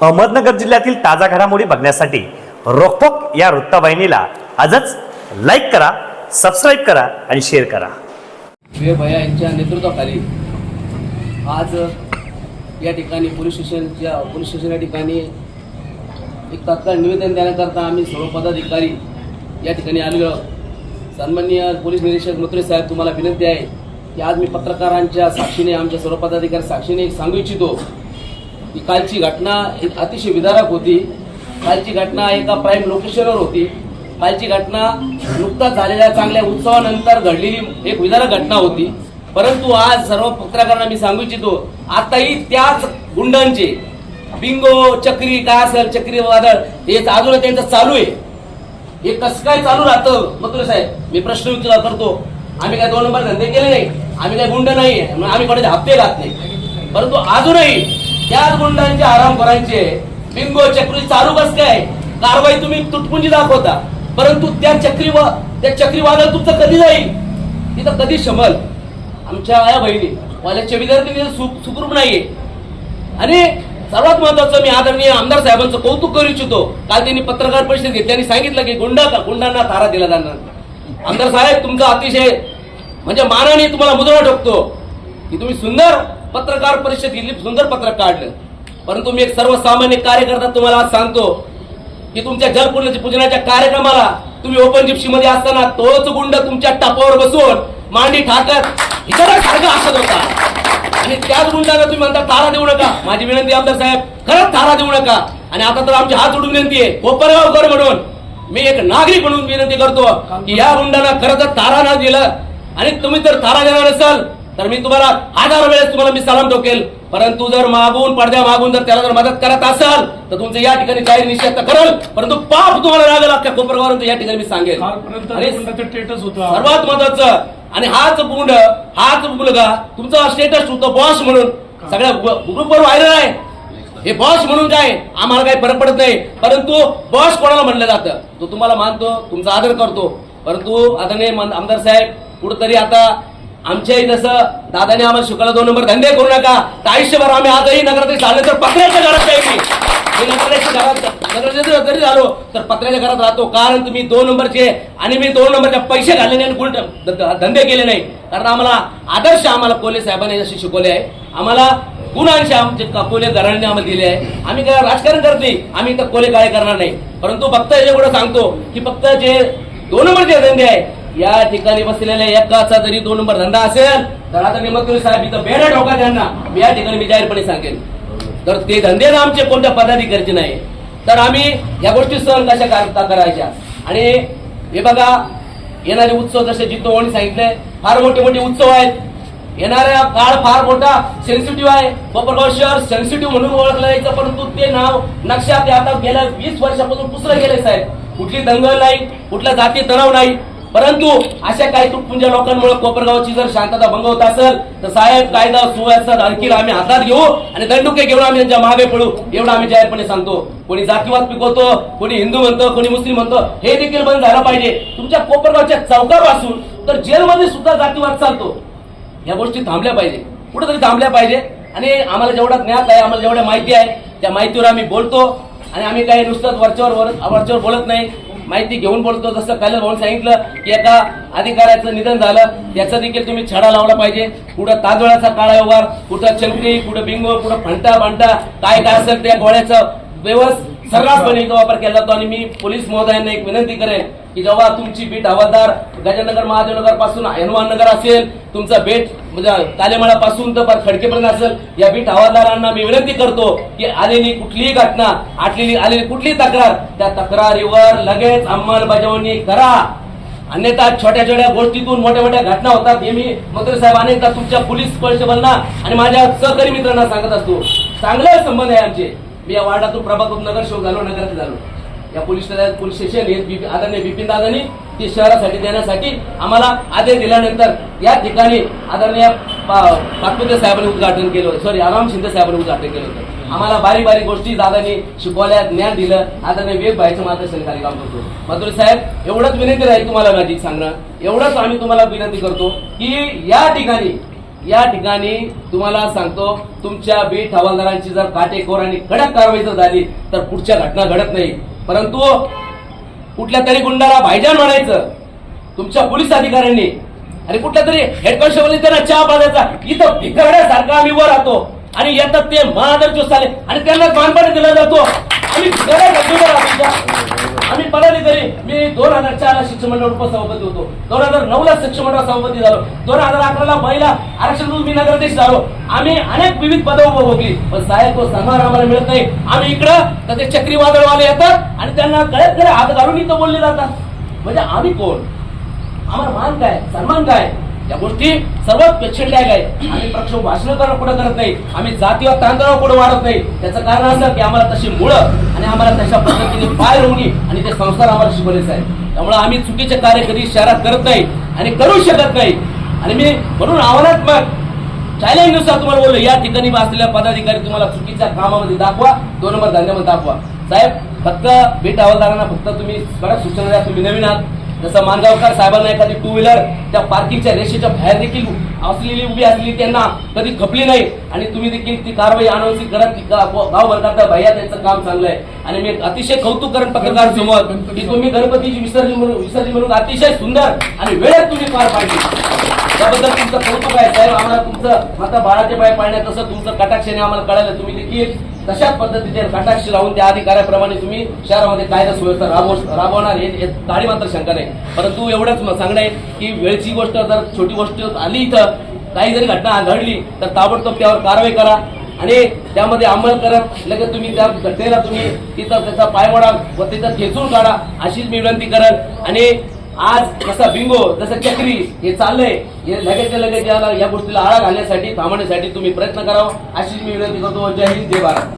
अहमदनगर जिल्ह्यातील ताजा घडामोडी बघण्यासाठी रोखोक या वृत्तवाहिनीला आजच लाईक करा सबस्क्राईब करा आणि शेअर करा. विवेक यांच्या नेतृत्वाखाली आज या ठिकाणी पोलीस स्टेशनच्या पोलीस स्टेशन या ठिकाणी एक तात्काळ निवेदन देण्याकरता आम्ही सर्व पदाधिकारी या ठिकाणी आलेलो सन्मान्य सन्माननीय पोलीस निरीक्षक मथुरे साहेब तुम्हाला विनंती आहे की आज मी पत्रकारांच्या साक्षीने आमच्या सर्व पदाधिकारी साक्षीने एक सांगू इच्छितो की कालची घटना एक अतिशय विदारक होती. कालची घटना एका प्राईम लोकेशनवर होती. कालची घटना नुकताच झालेल्या चांगल्या उत्सवानंतर घडलेली एक विदारक घटना होती. परंतु आज सर्व पत्रकारांना मी सांगू इच्छितो आताही त्याच गुंडांचे बिंगो चक्री काय असेल चक्री वादळ हे अजून त्यांचं चालू आहे. हे कसं काय चालू राहतं मथुरे साहेब? मी प्रश्न विचार करतो. आम्ही काय दोन नंबर धंदे केले नाही? आम्ही काय गुंड नाही आम्ही कोणाचे हप्ते घात नाही. परंतु अजूनही त्याच गुंडांचे आरामखोरांचे बिंगो चक्री चालू बसले. काय कारवाई तुम्ही तुटपुंजी दाखवता. परंतु त्या चक्री त्या चक्रीवादळ तुमचं कधी जाईल? तिथं कधी शमल? आमच्या आया बहिणी कॉलेजचे विद्यार्थी सुख सुखरूप नाहीये. आणि सर्वात महत्वाचं मी आदरणीय आमदार साहेबांचं कौतुक करू इच्छितो. काल त्यांनी पत्रकार परिषद घेतली आणि सांगितलं की गुंडा गुंडांना थारा दिला जाणार आमदार साहेब तुमचा अतिशय म्हणजे मानाने तुम्हाला मुद्रा ठोकतो. की तुम्ही सुंदर पत्रकार परिषद घेतली सुंदर पत्रक काढलं. परंतु मी एक सर्वसामान्य कार्यकर्ता तुम्हाला आज सांगतो की तुमच्या जलपूर्ण पूजनाच्या कार्यक्रमाला तुम्ही ओपन जिप्सी मध्ये असताना तोच गुंड तुमच्या टापावर बसून मांडी ठाकत इतर सारखं असत होता. आणि त्याच गुंडाला तुम्ही म्हणता तारा देऊ नका. माझी विनंती आमदार साहेब खरंच तारा देऊ नका. आणि आता तर आमची हात जोडून विनंती आहे कोपरगावकर म्हणून मी एक नागरिक म्हणून विनंती करतो की या गुंडांना खरं तर तारा न दिलं. आणि तुम्ही जर तारा देणार नसाल तर मी तुम्हाला हजार वेळेस तुम्हाला मी सलाम ठोकेल. परंतु जर मागून पडद्या मागून जर त्याला जर मदत करत असाल तर तुमचं या ठिकाणी जाहीर निषेध करल. परंतु पाप तुम्हाला लागेल अख्ख्या कोपरगावरून या ठिकाणी मी सांगेल सर्वात महत्वाचं आणि हाच गुंड हाच मुलगा तुमचा स्टेटस होतं बॉस म्हणून. सगळ्या ग्रुपवर व्हायरल आहे. हे बॉस म्हणून काय? आम्हाला काही फरक पडत नाही. परंतु बॉस कोणाला म्हणलं जातं? तो तुम्हाला मानतो तुमचा आदर करतो. परंतु आदरणीय आमदार साहेब कुठंतरी आता आमच्याही जसं दादाने आम्हाला शिकवलं दोन नंबर धंदे करू नका. तर आयुष्यभर आम्ही आजही नगरात झाले तर पत्र्याच्या घरात आहे मी. नगराच्या घरात नगराच्या जरी झालो तर पत्र्याच्या घरात राहतो. कारण तुम्ही दोन नंबरचे आणि मी दोन नंबरचे पैसे घालले नाही आणि धंदे केले नाही. कारण आम्हाला आदर्श आम्हाला कोले साहेबांनी जसे शिकवले आहे. आम्हाला गुणांशी आमचे कोले घराण्याने आम्हाला दिले आहे. आम्ही काय राजकारण करत नाही. आम्ही तर कोले काय करणार नाही. परंतु फक्त एवढं सांगतो की फक्त जे दोन नंबरचे धंदे आहे या ठिकाणी बसलेल्या एकाचा जरी दोन नंबर धंदा असेल तर आता निमंत्री साहेब इथं बेडा ठोका त्यांना. मी या ठिकाणी मी जाहीरपणे सांगेन. तर ते धंदे ना आमचे कोणत्या पदाधिकारीचे नाही. तर आम्ही या गोष्टी सहन कशा करता करायच्या? आणि हे बघा येणारे उत्सव जसे जितो आणि सांगितले फार मोठे मोठे उत्सव आहेत. येणाऱ्या काळ फार मोठा सेन्सिटिव्ह आहे. कोपरगाव शहर सेन्सिटिव्ह म्हणून ओळखलं जायचं परंतु ते नाव नक्षात ते आता गेल्या वीस वर्षापासून पुसलं गेले साहेब. कुठली दंगल नाही कुठला जाती तणाव नाही. परंतु अशा काही तुटपुंज्या लोकांमुळे कोपरगावची जर शांतता भंग होत असेल तर साहेब कायदा सुव्यवस्था आणखी आम्ही हातात घेऊ आणि दंडुके घेऊन आम्ही त्यांच्या मागे पडू एवढं आम्ही जाहीरपणे सांगतो. कोणी जातीवाद पिकवतो कोणी हिंदू म्हणतो कोणी मुस्लिम म्हणतो हे देखील बंद झालं पाहिजे. तुमच्या कोपरगावच्या चौकापासून तर जेलमध्ये सुद्धा जातीवाद चालतो. या गोष्टी थांबल्या पाहिजे. कुठेतरी थांबल्या पाहिजे. आणि आम्हाला जेवढा ज्ञात आहे आम्हाला जेवढ्या माहिती आहे त्या माहितीवर आम्ही बोलतो. आणि आम्ही काही नुसतंच वरच्यावर वर- वरच्यावर बोलत नाही. माहिती घेऊन बोलतो. जसं काल भाऊन सांगितलं की एका अधिकाऱ्याचं निधन झालं. त्याचा देखील तुम्ही छडा लावला पाहिजे. कुठं तांदुळाचा काळा व्यवहार कुठं चंकरी कुठं बिंगो कुठं फंटा बांटा काय काय असेल त्या गोळ्याचं व्यवस्थ सर्रासपणे याचा वापर केला जातो. आणि मी पोलीस महोदयांना एक विनंती करेन की जेव्हा तुमची बीट हवादार गजानगर महादेवनगरपासून हनुमान नगर असेल तुमचा बेट म्हणजे कालेमाळा पासून तर खडकेपर्यंत असेल या बीट हवादारांना मी विनंती करतो की आलेली कुठलीही घटना आटलेली आलेली कुठलीही तक्रार त्या तक्रारीवर लगेच अंमलबजावणी करा. अन्यथा छोट्या छोट्या गोष्टीतून मोठ्या मोठ्या घटना होतात हे मी मंत्री साहेब अनेकदा तुमच्या पोलीस कॉन्स्टेबलना आणि माझ्या सहकारी मित्रांना सांगत असतो. चांगले संबंध आहे आमचे. मी या वार्डातून प्रभाग नगर शोक झालो नगरात झालो या पोलीस स्टेशन पोलीस स्टेशन हे आदरणीय बिपिन दादानी ती शहरासाठी देण्यासाठी आम्हाला आदेश दिल्यानंतर या ठिकाणी आदरणीय पा- पाटपुते साहेबांनी उद्घाटन केलं होतं. सॉरी आराम शिंदे साहेबांनी उद्घाटन केलं होतं. आम्हाला बारीक बारीक गोष्टी दादानी शिकवल्या ज्ञान दिलं. आदरणीय वेग भाईचं मार्गदर्शनकारी काम करतो. माधुरी साहेब एवढंच विनंती राहील तुम्हाला माझी सांगणं. एवढंच आम्ही तुम्हाला विनंती करतो की या ठिकाणी या ठिकाणी तुम्हाला सांगतो तुमच्या बीट हवालदारांची जर काटेकोर आणि कडक कारवाई जर झाली तर पुढच्या घटना घडत नाही. परंतु कुठल्या तरी गुंडाला भाईजान म्हणायचं तुमच्या पोलीस अधिकाऱ्यांनी आणि कुठल्या तरी हेड कॉन्स्टेबल त्यांना चहा पाजायचा इथं भिकरण्यासारखा आम्ही वर राहतो. आणि येतात ते महादर आले आणि त्यांना मानपान दिला जातो. आम्ही आम्ही पदाधिकारी मी दोन हजार चारला शिक्षण मंडळ उपसभापती होतो. दोन हजार नऊ ला शिक्षण मंडळ सभापती झालो. दोन हजार अकराला महिला आरक्षण मी नगराध्यक्ष झालो. आम्ही अनेक विविध पदं उपभोगली पण साहेब तो सन्मान आम्हाला मिळत नाही. आम्ही इकडं तर ते चक्रीवादळवाले येतात आणि त्यांना गळ्यात गळे हात घालून इथं बोलले जातात. म्हणजे आम्ही कोण? आम्हाला मान काय? सन्मान काय? या गोष्टी सर्वात पेक्षणदायक आहेत. आम्ही प्रक्षोभ भाषण पुढे करत नाही. आम्ही जातीवर तांदळावर पुढे वाढत नाही. त्याचं कारण असं की आम्हाला तशी मुळं आणि आम्हाला तशा पद्धतीने पाय रोवणी आणि ते संस्कार आम्हाला शिकवलेच आहे. त्यामुळे आम्ही चुकीचे कार्य कधी शहरात करत नाही आणि करू शकत नाही. आणि मी म्हणून आव्हानात्मक चॅलेंजनुसार तुम्हाला बोललो या ठिकाणी असलेल्या पदाधिकारी तुम्हाला चुकीच्या कामामध्ये दाखवा दोन नंबर धंद्यामध्ये दाखवा. साहेब फक्त बीट हवालदारांना फक्त तुम्ही कडक सूचना द्या तुम्ही नवीन आहात. जसं मानगावकर साहेबांना एखादी टू व्हीलर त्या पार्किंगच्या रेषेच्या बाहेर देखील असलेली उभी असलेली त्यांना कधी खपली नाही. आणि तुम्ही देखील ती कारवाई अनावसी करत ती गा- गावभर करता भैया त्यांचं काम चांगलं आहे आणि मी अतिशय कौतुक करेन पत्रकार समोर की तुम्ही गणपतीची विसर्जन म्हणून विसर्जन म्हणून अतिशय सुंदर आणि वेळेत तुम्ही पार पाडली. त्याबद्दल तुमचं कौतुक आहे. साहेब आम्हाला तुमचं आता बाळाचे पाय पाळण्यात तसं तुमचं कटाक्षाने आम्हाला कळालं. तुम्ही देखील तशाच पद्धतीचे कटाक्ष लावून त्या अधिकाऱ्याप्रमाणे तुम्ही शहरामध्ये कायदा सुव्यवस्था राबव राबवणार हे हे मात्र शंका नाही. परंतु एवढंच म- सांगणं आहे की वेळची गोष्ट जर छोटी गोष्ट आली इथं काही जरी घटना घडली तर ताबडतोब त्यावर कारवाई करा आणि त्यामध्ये अंमल करत लगेच तुम्ही त्या घटनेला तुम्ही तिथं त्याचा पायवडा व तिथं खेचून काढा अशीच मी विनंती करत आणि आज जसा बिंगो जसं चक्री हे चाललंय हे लगेच लगेच या गोष्टीला आळा घालण्यासाठी थांबवण्यासाठी तुम्ही प्रयत्न करावा. अशीच मी विनंती करतो. जय हिंद जय भारत.